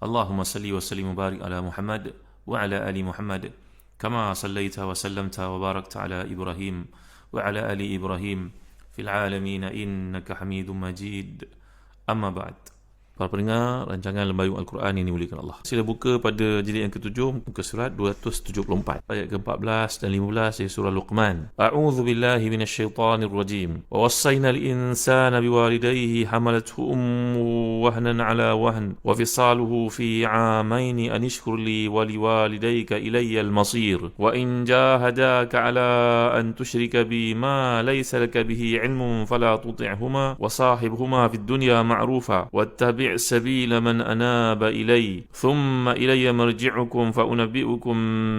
hadiya lahu. Allahumma salli wa sallim wa barik ala Muhammad wa ala ali Muhammad kama sallaita wa sallamta wa barakta ala Ibrahim wa ala ali Para pendengar rancangan Lembayung Al-Quran ini muliakan Allah. Sila buka pada jilid yang ketujuh muka surat 274 ayat ke-14 dan 15 dari surah Luqman. A'udzu billahi minasyaitonir rajim. Wa wassayna al-insana biwalidayhi hamalathu ummuhu wahnan ala wahn wa fisaluhu fi 'amayn an ishkur li wa liwalidayka ilayya al-masir. Wa in jahadaka 'ala an tushrika bi ma laysa laka bihi 'ilmun fala tuti'huma wa sahibhuma fid dunya ma'rufa wattabi' سبيل من أناب إلي ثم إلي مرجعكم فأنبئكم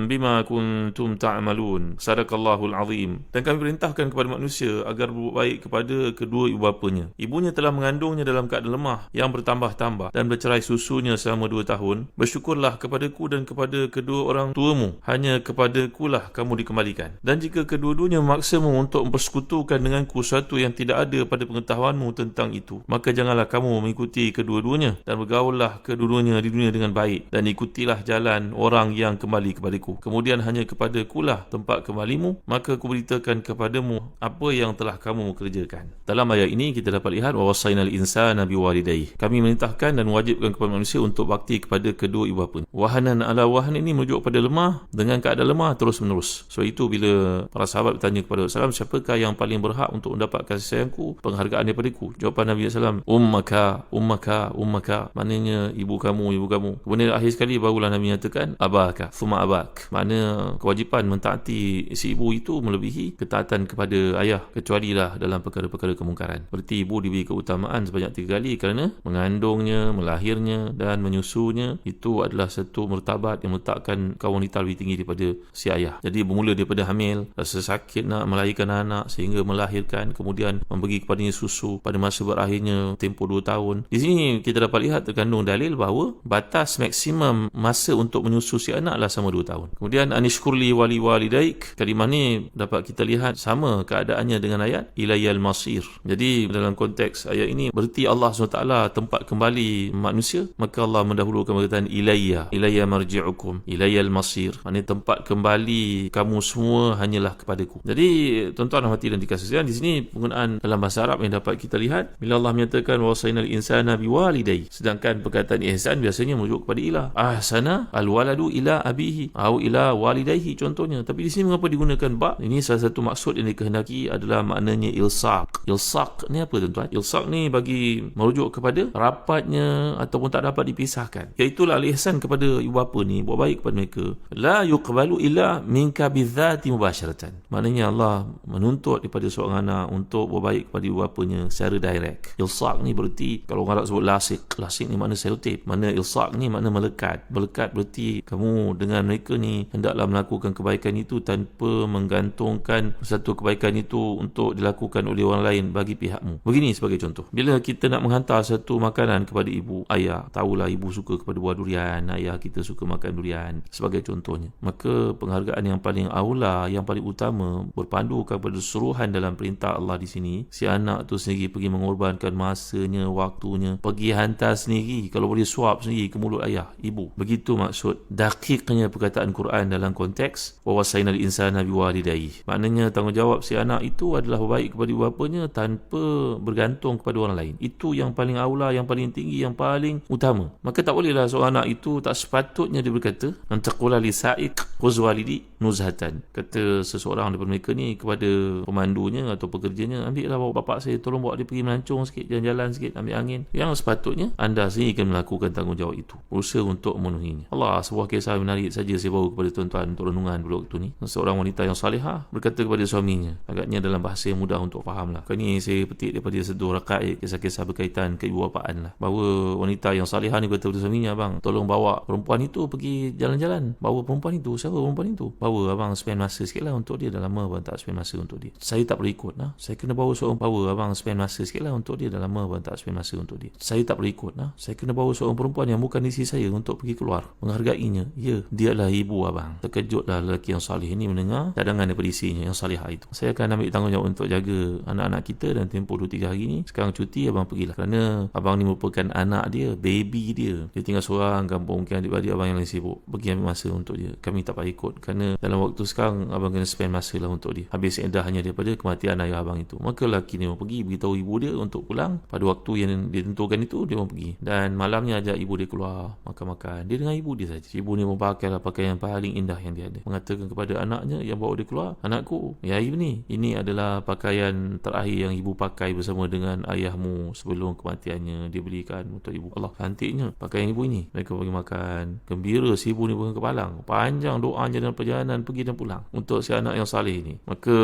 بما كنتم تعملون صدق الله العظيم dan kami perintahkan kepada manusia agar berbuat baik kepada kedua ibu bapanya ibunya telah mengandungnya dalam keadaan lemah yang bertambah-tambah dan bercerai susunya selama dua tahun bersyukurlah kepadaku dan kepada kedua orang tuamu hanya kepadaku lah kamu dikembalikan dan jika kedua-duanya memaksamu untuk mempersekutukan denganku sesuatu yang tidak ada pada pengetahuanmu tentang itu maka janganlah kamu mengikuti kedua kedua-duanya dan bergaullah kedua-duanya di dunia dengan baik dan ikutilah jalan orang yang kembali kepadaku. Kemudian hanya kepada kulah tempat kembalimu, maka aku beritakan kepadamu apa yang telah kamu kerjakan. Dalam ayat ini kita dapat lihat wawasainal insana biwalidayhi. Kami merintahkan dan wajibkan kepada manusia untuk bakti kepada kedua ibu bapa. Wahanan ala wahan ini merujuk pada lemah dengan keadaan lemah terus menerus. So itu bila para sahabat bertanya kepada Rasulullah siapakah yang paling berhak untuk mendapatkan kasih sayangku, penghargaan daripada ku? Jawapan Nabi SAW, ummaka, ummaka, ummaka maknanya ibu kamu ibu kamu. Kemudian akhir sekali barulah Nabi nyatakan abaka thumma abak. Makna kewajipan mentaati si ibu itu melebihi ketaatan kepada ayah kecuali lah dalam perkara-perkara kemungkaran. Berarti ibu diberi keutamaan sebanyak tiga kali kerana mengandungnya melahirnya dan menyusunya itu adalah satu mertabat yang meletakkan kaum wanita lebih tinggi daripada si ayah. Jadi bermula daripada hamil rasa sakit nak melahirkan anak sehingga melahirkan kemudian memberi kepadanya susu pada masa berakhirnya tempoh dua tahun. Di sini kita dapat lihat terkandung dalil bahawa batas maksimum masa untuk menyusu si anak adalah sama 2 tahun. Kemudian anishkurli wali walidaik kalimah ni dapat kita lihat sama keadaannya dengan ayat ilayal masir. Jadi dalam konteks ayat ini berarti Allah SWT tempat kembali manusia maka Allah mendahulukan perkataan ilayya ilayya marji'ukum ilayal masir. Maknanya tempat kembali kamu semua hanyalah kepadaku. Jadi tuan-tuan hati dan dikasih di sini penggunaan dalam bahasa Arab yang dapat kita lihat bila Allah menyatakan wasainal insana biwal walidai. Sedangkan perkataan ihsan biasanya merujuk kepada ilah. Ahsana alwaladu ila abihi. Au ila walidayhi contohnya. Tapi di sini mengapa digunakan ba? Ini salah satu maksud yang dikehendaki adalah maknanya ilsaq. Ilsaq ni apa tuan-tuan? Ilsaq ni bagi merujuk kepada rapatnya ataupun tak dapat dipisahkan. Iaitu al ihsan kepada ibu bapa ni buat baik kepada mereka. La yuqbalu illa minka bidzati mubasharatan. Maknanya Allah menuntut daripada seorang anak untuk buat baik kepada ibu bapanya secara direct. Ilsaq ni berarti kalau orang Arab sebut la lasik lasik ni makna selotip mana ilsak ni makna melekat. Melekat berarti kamu dengan mereka ni hendaklah melakukan kebaikan itu tanpa menggantungkan satu kebaikan itu untuk dilakukan oleh orang lain bagi pihakmu. Begini sebagai contoh. Bila kita nak menghantar satu makanan kepada ibu ayah tahulah ibu suka kepada buah durian ayah kita suka makan durian sebagai contohnya. Maka penghargaan yang paling aula yang paling utama berpandu kepada suruhan dalam perintah Allah di sini si anak tu sendiri pergi mengorbankan masanya waktunya pergi hantar sendiri. Kalau boleh suap sendiri ke mulut ayah ibu. Begitu maksud dakiknya perkataan Quran dalam konteks wawasainal insana biwalidayhi. Maknanya tanggungjawab si anak itu adalah baik kepada ibu bapanya tanpa bergantung kepada orang lain. Itu yang paling aula yang paling tinggi yang paling utama. Maka tak bolehlah seorang anak itu tak sepatutnya dia berkata antaqula li sa'iq khuzwalidi nuzhatan. Kata seseorang daripada mereka ni kepada pemandunya atau pekerjanya ambillah bapak saya tolong bawa dia pergi melancong sikit jalan-jalan sikit ambil angin. Yang sepatutnya sepatutnya anda sendiri akan melakukan tanggungjawab itu berusaha untuk memenuhinya. Allah sebuah kisah menarik saja saya bawa kepada tuan-tuan untuk renungan pada waktu ni. Seorang wanita yang salihah berkata kepada suaminya agaknya dalam bahasa yang mudah untuk faham lah kali ni saya petik daripada seduh rakaat kisah-kisah berkaitan keibuapaan lah. Bahawa wanita yang salihah ni berkata kepada suaminya abang tolong bawa perempuan itu pergi jalan-jalan. Bawa perempuan itu siapa perempuan itu? Bawa abang spend masa sikit lah untuk dia. Dah lama abang tak spend masa untuk dia. Saya tak boleh ikut lah. Saya kena bawa seorang power abang spend masa sikit lah untuk dia. Dah lama abang tak spend masa untuk dia. Saya tak boleh ikut lah saya kena bawa seorang perempuan yang bukan isi saya untuk pergi keluar. Menghargainya. Ya dia adalah ibu abang. Terkejutlah lelaki yang salih ini mendengar cadangan daripada isinya yang salihah itu. Saya akan ambil tanggungjawab untuk jaga anak-anak kita dan tempoh 2-3 hari ni sekarang cuti abang pergilah. Kerana abang ni merupakan anak dia baby dia. Dia tinggal seorang kampung mungkin adik-adik abang yang lain sibuk. Pergi ambil masa untuk dia. Kami tak payah ikut. Kerana dalam waktu sekarang abang kena spend masa lah untuk dia. Habis edah hanya daripada kematian ayah abang itu. Maka lelaki ni pergi beritahu ibu dia untuk pulang. Pada waktu yang ditentukan itu dia mau pergi. Dan malamnya ajak ibu dia keluar makan-makan. Dia dengan ibu dia saja. Ibu ni memakai pakaian yang paling indah yang dia ada. Mengatakan kepada anaknya yang bawa dia keluar anakku ya ibu ni ini adalah pakaian terakhir yang ibu pakai bersama dengan ayahmu sebelum kematiannya. Dia belikan untuk ibu. Allah cantiknya pakaian ibu ini. Mereka pergi makan. Gembira si ibu ni bukan kepalang panjang doanya dalam perjalanan pergi dan pulang untuk si anak yang saleh ini. Maka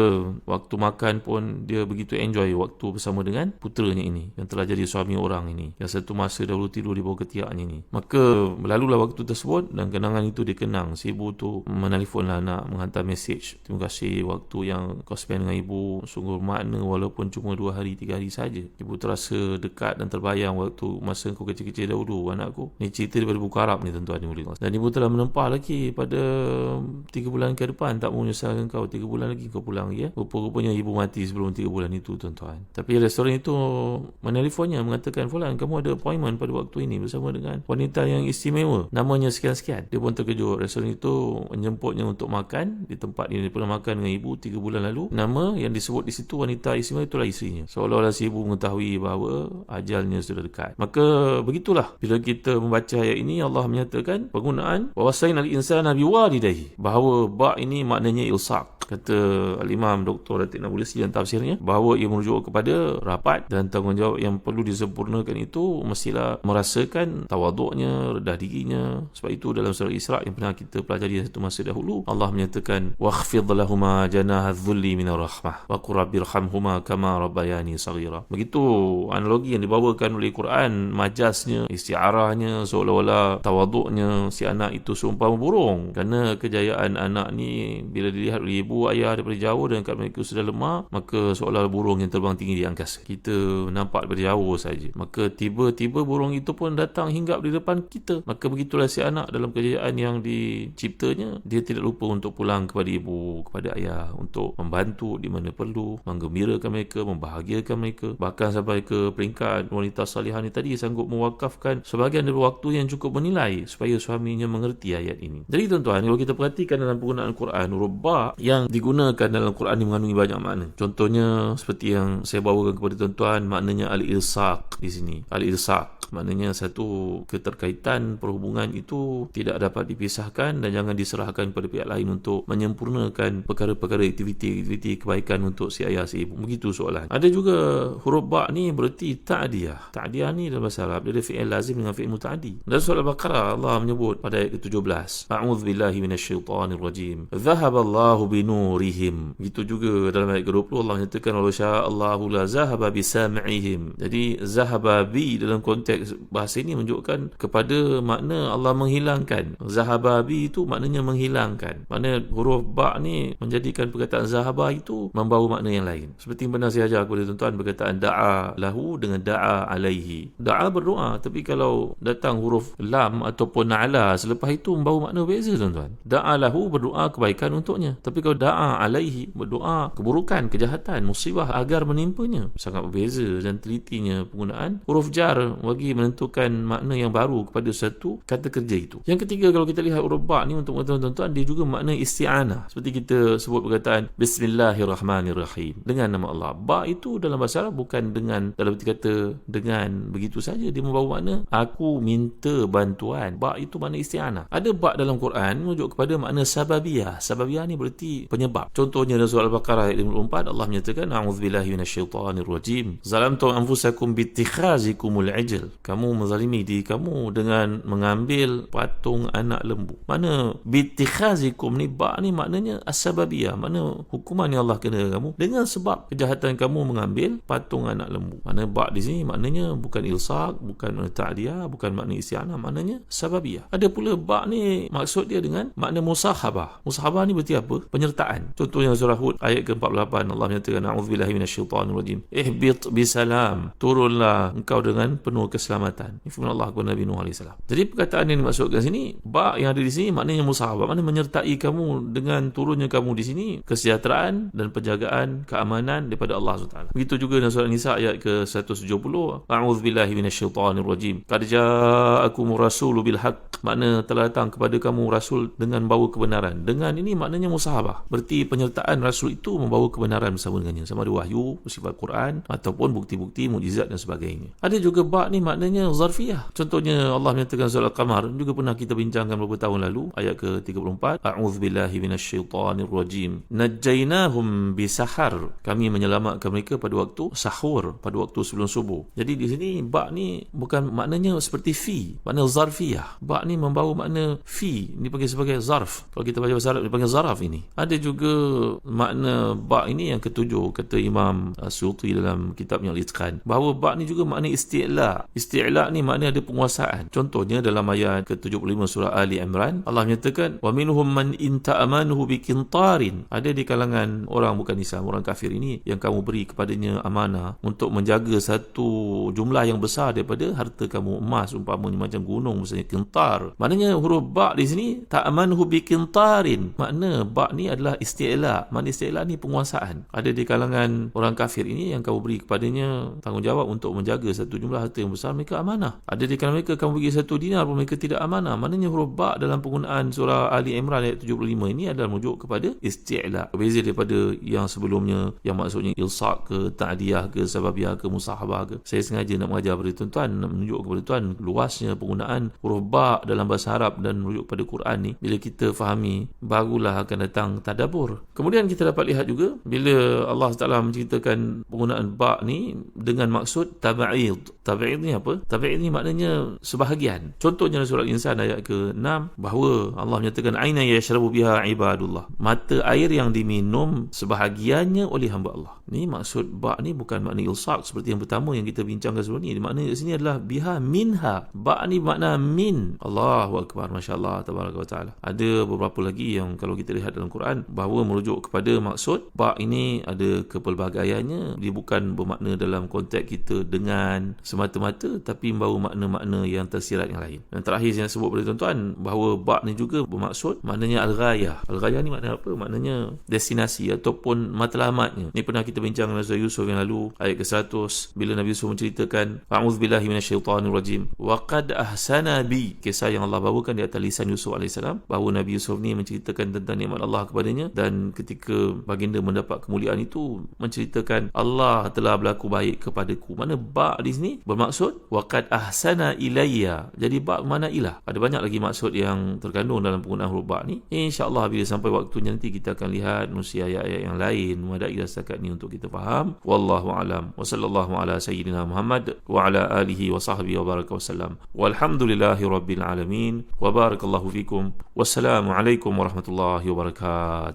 waktu makan pun dia begitu enjoy waktu bersama dengan puteranya ini yang telah jadi suami orang ini yang satu masa dahulu tidur di bawah ketiaknya ini maka berlalulah waktu tersebut dan kenangan itu dikenang. Si ibu tu menelifonlah nak menghantar message terima kasih waktu yang kau spend dengan ibu sungguh makna walaupun cuma dua hari tiga hari saja. Ibu terasa dekat dan terbayang waktu masa kau kecil-kecil dahulu anakku ni cerita daripada buku Arab ni tuan-tuan ni dan ibu telah menempah lagi pada tiga bulan ke depan. Tak mau menyusahkan kau tiga bulan lagi kau pulang ya. Rupa-rupanya ibu mati sebelum tiga bulan itu tuan-tuan. Tapi restoran itu menelifonnya mengatakan Fulan kamu ada appointment pada waktu ini bersama dengan wanita yang istimewa. Namanya sekian-sekian. Dia pun terkejut. Restoran itu menjemputnya untuk makan. Di tempat ini dia pernah makan dengan ibu tiga bulan lalu. Nama yang disebut di situ wanita istimewa itulah isterinya seolah-olah si ibu mengetahui bahawa ajalnya sudah dekat. Maka begitulah. Bila kita membaca ayat ini Allah menyatakan penggunaan wawasain al-insana biwalidayhi. Bahawa ba ini maknanya ilsaq kata al-imam Dr. Datin Abu Lisi dalam tafsirnya bahawa ia merujuk kepada rapat dan tanggungjawab yang perlu disempurnakan itu mestilah merasakan tawaduknya redah dirinya. Sebab itu dalam surah Isra yang pernah kita pelajari satu masa dahulu Allah menyatakan lahuma janaha dhulli minar rahmah wa qur rabbirhamhuma kama rabbayani saghira begitu analogi yang dibawakan oleh Quran majasnya istiarahnya seolah-olah tawaduknya si anak itu seumpama burung. Kerana kejayaan anak ni bila dilihat oleh ibu ayah daripada jauh dan kat mereka sudah lemah maka seolah burung yang terbang tinggi di angkasa. Kita nampak daripada jauh saja. Maka tiba-tiba burung itu pun datang hinggap di depan kita. Maka begitulah si anak dalam kejayaan yang diciptanya. Dia tidak lupa untuk pulang kepada ibu kepada ayah untuk membantu di mana perlu menggembirakan mereka membahagiakan mereka. Bahkan sampai ke peringkat wanita salihah ni tadi sanggup mewakafkan sebahagian dari waktu yang cukup menilai supaya suaminya mengerti ayat ini. Jadi tuan-tuan kalau kita perhatikan dalam penggunaan Quran huruf ba yang digunakan dalam Quran ini mengandungi banyak makna. Contohnya seperti yang saya bawakan kepada tuan-tuan maknanya al-ilsaq di sini al-ilsaq maknanya satu keterkaitan perhubungan itu tidak dapat dipisahkan dan jangan diserahkan kepada pihak lain untuk menyempurnakan perkara-perkara aktiviti-aktiviti kebaikan untuk si ayah si ibu. Begitu soalan. Ada juga huruf ba ni berarti ta'diyah. Ta'diyah ni dalam bahasa Arab dia ada fi'il lazim dengan fi'il muta'adi dalam surah Al-Baqarah Allah menyebut pada ayat ke-17 a'udzu billahi minasyaitonir rajim dhahaballahu binurihim. Begitu juga dalam ayat ke-20 Allah menyatakan walau sya'allahu la zahaba bisam'ihim jadi zahaba bi dalam konteks konteks bahasa ini menunjukkan kepada makna Allah menghilangkan. Zahababi itu maknanya menghilangkan. Makna huruf ba ni menjadikan perkataan zahaba itu membawa makna yang lain. Seperti yang pernah saya ajar kepada tuan-tuan perkataan da'a lahu dengan da'a alaihi. Da'a berdoa tapi kalau datang huruf lam ataupun na'ala selepas itu membawa makna beza tuan-tuan. Da'a lahu berdoa kebaikan untuknya. Tapi kalau da'a alaihi berdoa keburukan, kejahatan, musibah agar menimpanya. Sangat berbeza dan telitinya penggunaan huruf jar bagi lagi menentukan makna yang baru kepada satu kata kerja itu. Yang ketiga kalau kita lihat ba ni untuk tuan-tuan dia juga makna isti'anah. Seperti kita sebut perkataan bismillahirrahmanirrahim dengan nama Allah. Ba itu dalam bahasa Arab bukan dengan dalam arti kata dengan begitu saja dia membawa makna aku minta bantuan. Ba itu makna isti'anah. Ada ba dalam Quran merujuk kepada makna sababiyah. Sababiyah ni berarti penyebab. Contohnya dalam surah Al-Baqarah ayat 54 Allah menyatakan a'udzubillahi minasyaitonirrajim. Zalamtu anfusakum biittikhazikumul ajl. Kamu menzalimi diri kamu dengan mengambil patung anak lembu. Mana biittikhazikum ni ba ni maknanya asbabiyah. Mana hukuman yang Allah kena kamu dengan sebab kejahatan kamu mengambil patung anak lembu. Mana ba di sini maknanya bukan ilsaq, bukan ta'diyah, bukan makna isti'anah, maknanya sababiyah. Ada pula ba ni maksud dia dengan makna musahabah. Musahabah ni berarti apa? Penyertaan. Contohnya surah Hud ayat ke-48 Allah menyatakan a'udzubillahi minasyaitonirrajim. Ihbit bisalam. Turunlah engkau dengan penuh keselamatan. Ini firman Allah kepada Nabi Nuh AS. Jadi perkataan yang dimaksudkan sini, ba yang ada di sini maknanya musahabah. Maknanya menyertai kamu dengan turunnya kamu di sini kesejahteraan dan penjagaan keamanan daripada Allah SWT. Begitu juga dalam surah Nisa ayat ke-170. A'udzubillahi minasyaitonirrajim. Qad ja'akumur rasulu bil haqq. Makna telah datang kepada kamu rasul dengan bawa kebenaran. Dengan ini maknanya musahabah. Berarti penyertaan rasul itu membawa kebenaran bersama dengannya. Sama ada wahyu, bersifat Quran ataupun bukti-bukti mukjizat dan sebagainya. Ada juga ba ni maknanya zarfiyah. Contohnya Allah menyatakan surah Al-Qamar juga pernah kita bincangkan beberapa tahun lalu ayat ke-34. A'udzubillahi minasyaitonirrajim. Najjaynahum bisahar. Kami menyelamatkan mereka pada waktu sahur, pada waktu sebelum subuh. Jadi di sini ba ni bukan maknanya seperti fi, makna zarfiyah. Ba ni membawa makna fi, ini panggil sebagai zarf. Kalau kita baca bahasa Arab dipanggil zaraf ini. Ada juga makna ba ini yang ketujuh kata Imam Suyuti dalam kitabnya Al-Itqan. Bahawa ba ni juga makna. Isti'la ni makna ada penguasaan. Contohnya dalam ayat ke-75 surah Ali Imran, Allah menyatakan wa minhum man in ta'amanuhu biqintarin. Ada di kalangan orang bukan Islam, orang kafir ini yang kamu beri kepadanya amanah untuk menjaga satu jumlah yang besar daripada harta kamu emas umpamanya macam gunung misalnya kintar. Maknanya huruf ba di sini ta'amanuhu biqintarin. Makna ba ni adalah isti'la. Makna isti'la ni penguasaan. Ada di kalangan orang kafir ini yang kamu beri kepadanya tanggungjawab untuk menjaga satu jumlah harta yang besar mereka amanah. Ada di kalangan mereka kamu bagi satu dinar pun mereka tidak amanah. Maknanya huruf ba dalam penggunaan surah Ali Imran ayat 75 ini adalah merujuk kepada isti'la. Berbeza daripada yang sebelumnya yang maksudnya ilsaq ke ta'diyah ke sababiyah ke musahabah ke. Saya sengaja nak mengajar kepada tuan-tuan menunjuk kepada tuan luasnya penggunaan huruf ba dalam bahasa Arab dan merujuk pada Quran ni bila kita fahami barulah akan datang tadabbur. Kemudian kita dapat lihat juga bila Allah Taala menceritakan penggunaan ba ni dengan maksud tab'id. Tab'id ni apa? Tab'id ni maknanya sebahagian. Contohnya dalam surah Insan ayat ke-6 bahawa Allah menyatakan aina yashrabu biha ibadullah. Mata air yang diminum sebahagiannya oleh hamba Allah. Ni maksud ba ni bukan makna ilsaq seperti yang pertama yang kita bincangkan sebelum ni. Makna di sini adalah biha minha. Ba ni makna min. Allahu akbar masya-Allah tabaraka taala. Ada beberapa lagi yang kalau kita lihat dalam Quran bahawa merujuk kepada maksud ba ini ada kepelbagaiannya. Dia bukan bermakna dalam konteks kita dengan semata-mata tapi membawa makna-makna yang tersirat yang lain. Dan terakhir nak sebut kepada tuan-tuan bahawa ba ni juga bermaksud maknanya al-ghayah. Al-ghayah ni makna apa? Maknanya destinasi ataupun matlamatnya. Ni pernah kita kita bincang dengan Surah Yusuf yang lalu ayat ke-100 bila Nabi Yusuf menceritakan a'udzubillahi minasyaitonirrajim wa qad ahsana bi kisah yang Allah bawakan di atas lisan Yusuf AS bahawa Nabi Yusuf ni menceritakan tentang nikmat Allah kepadanya. Dan ketika baginda mendapat kemuliaan itu menceritakan Allah telah berlaku baik kepadaku. Mana ba di sini? Bermaksud wa qad ahsana ilayya. Jadi ba mana ilah ada banyak lagi maksud yang terkandung dalam penggunaan huruf ba ni. Insyaallah bila sampai waktunya nanti kita akan lihat nusia ayat-ayat yang lain memadai setakat ni untuk untuk kita faham. Wallahu alam. Wa sallallahu ala sayyidina Muhammad wa ala alihi wa sahbihi wa baraka wasallam walhamdulillahi rabbil alamin. Wa barakallahu fikum. Wassalamu alaikum warahmatullahi wabarakatuh